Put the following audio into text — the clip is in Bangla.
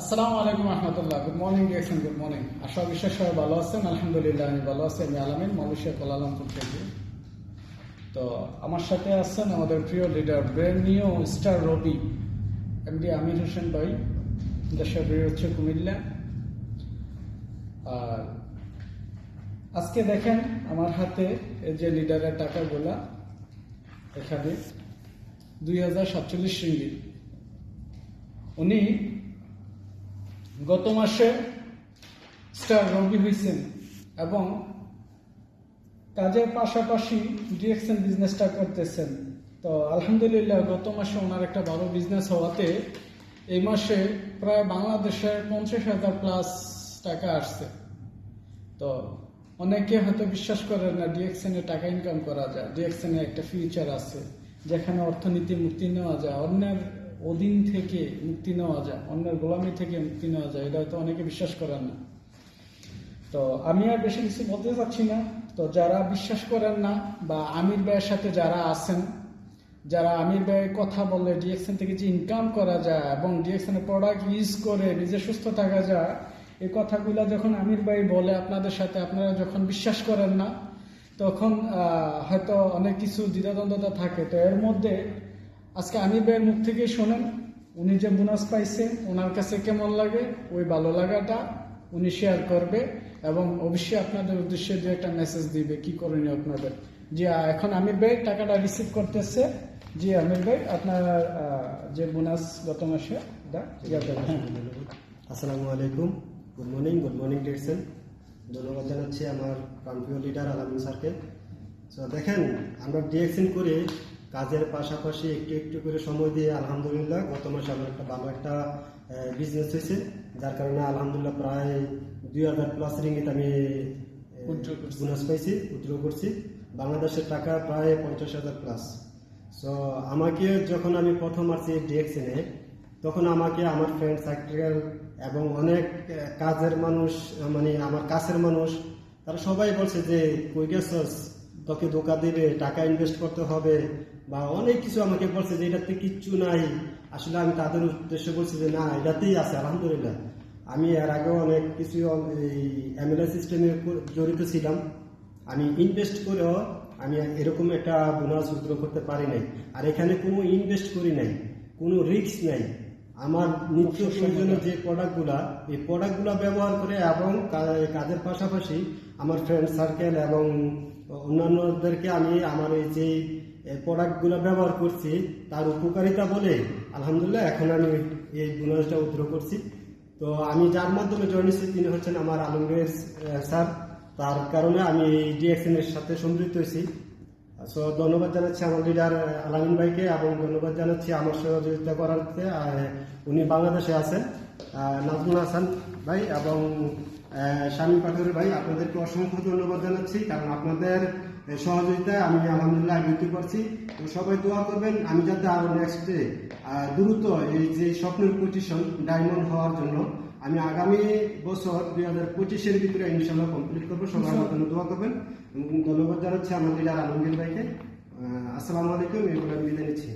আসসালামু আলাইকুম রহমতুল্লাহ। Good morning direction good morning আশা বিশ্বাস সবাই ভালো আছেন। আলহামদুলিল্লাহ, আমি ভালো আছি। আমি আলামিন, মালয়েশিয়া কোলালামপুর থেকে তো আমার সাথে আছেন আমাদের প্রিয় leader brain new star Robi MD Amir Hossain ভাই। দেশের বের হচ্ছে কুমিল্লা। আর আজকে দেখেন আমার হাতে এই যে লিডারের টাকাগুলা, এখানে দুই হাজার সাতচল্লিশ রিঙ্গিত। উনি গত মাসে স্টার রবি হয়েছেন এবং কাজের পাশাপাশি ডিরেকশন বিজনেসটা করতেছেন। তো আলহামদুলিল্লাহ গত মাসে ওনার একটা ভালো বিজনেস হওয়াতে এই মাসে প্রায় বাংলাদেশের পঞ্চাশ হাজার প্লাস টাকা আসছে। তো অনেকে হয়তো বিশ্বাস করেন না ডিএক্সএনে টাকা ইনকাম করা যায়, ডিএক্সএনে একটা ফিউচার আছে, যেখানে অর্থনীতি মুক্তি নেওয়া যায়, অন্যের অধীন থেকে মুক্তি নেওয়া যায়, অন্যের গোলামি থেকে মুক্তি নেওয়া যায়, এটা হয়তো অনেকে বিশ্বাস করেন না। তো আমি আর বেশি কিছু বলতে চাচ্ছি না। তো যারা বিশ্বাস করেন না বা আমির ব্যয়ের সাথে যারা আছেন, যারা আমির ব্যয়ের কথা বলে ডিএক্সএন থেকে যে ইনকাম করা যায় এবং ডিএক্সএনের প্রোডাক্ট ইউজ করে নিজে সুস্থ থাকা যায়, এই কথাগুলো যখন আমির ভাই বলে আপনাদের সাথে, আপনারা যখন বিশ্বাস করেন না, তখন হয়তো অনেক কিছু দ্বিধাদ্বন্দ্বতা থাকে। তো এর মধ্যে আজকে আমির ভাইয়ের মুখ থেকে শোনেন, উনি যে বোনাস পাইছে, ওনার কাছে কেমন লাগে? ওই ভালো লাগাটা উনি শেয়ার করবে এবং অবশ্যই আপনাদের উদ্দেশ্যে যে একটা মেসেজ দিবে, কি করণীয় আপনাদের? যে এখন আমির ভাই টাকাটা রিসিভ করতেছে। জি, আমির ভাই, আপনার যে বোনাস গত মাসে। হ্যাঁ আসসালামু আলাইকুম। Good morning good morning direction ধন্যবাদ জানাচ্ছি আমার প্রান্তীয় লিডার আলামিন স্যারকে তো দেখেন, আমরা ডিরেকশন করে কাজের পাশাপাশি একটু একটু করে সময় দিয়ে আলহামদুলিল্লাহ গত মাসে আমার একটা ভালো একটা বিজনেস হয়েছে। যার কারণে আলহামদুলিল্লাহ প্রায় দুই হাজার প্লাস রিঙ্গিত আমি। বোনাস পাইছি উইথড্র করছি। বাংলাদেশের টাকা প্রায় পঞ্চাশ হাজার প্লাস সো আমাকে যখন আমি প্রথম আসছি ডিএক্সএনে তখন আমাকে আমার ফ্রেন্ড সার্কেল এবং অনেক কাজের মানুষ মানে আমার কাছের মানুষ তারা সবাই বলছে যে কই গেছস? তোকে ধোকা দেবে টাকা ইনভেস্ট করতে হবে বা অনেক কিছু আমাকে বলছে যে এটাতে কিচ্ছু নাই। আসলে আমি তাদের উদ্দেশ্য বলছি যে না এটাতেই আছে আলহামদুলিল্লাহ। আমি এর আগেও অনেক কিছু এই এমএলএ সিস্টেমে জড়িত ছিলাম। আমি ইনভেস্ট করেও আমি এরকম একটা বোনাস উইথড্র করতে পারি নাই। আর এখানে কোনো ইনভেস্ট করি নাই কোনো রিস্ক নাই। আমার নিত্য প্রয়োজনীয় যে প্রোডাক্টগুলা এই প্রোডাক্টগুলা ব্যবহার করে এবং কাজের পাশাপাশি আমার ফ্রেন্ড সার্কেল এবং অন্যান্যদেরকে আমি আমার এই যে প্রোডাক্টগুলো ব্যবহার করছি, তার উপকারিতা বলে আলহামদুলিল্লাহ এখন আমি এই বোনাসটা উইথড্র করছি। তো আমি যার মাধ্যমে জয়েন তিনি হচ্ছেন আমার আলমগীর স্যার। তার কারণে আমি এই ডিএক্সএন এর সাথে সম্পৃক্ত হয়েছি। সো ধন্যবাদ জানাচ্ছি আমার লিডার আলামিন ভাইকে, এবং ধন্যবাদ জানাচ্ছি আমার সহযোগিতা করার উনি বাংলাদেশে আছেন নাজমুল হাসান ভাই, এবং শামীম পাটোয়ারি ভাই আপনাদেরকে অসংখ্য ধন্যবাদ জানাচ্ছি কারণ আপনাদের সহযোগিতায় আমি আলহামদুলিল্লাহ আবৃত্তি করছি। তো সবাই দোয়া করবেন আমি যাতে আরও নেক্সট ডে দ্রুত এই যে স্বপ্নের পজিশন ডায়মন্ড হওয়ার জন্য আমি আগামী বছর দুই হাজার পঁচিশের ভিতরে ইনশাল্লাহ কমপ্লিট করব। সবাই আমার জন্য দোয়া করবেন। এবং ধন্যবাদ জানাচ্ছি আমার লিডার আলমগীর ভাইকে। আসসালামু আলাইকুম এই বলে আমি বিদায় নিচ্ছি।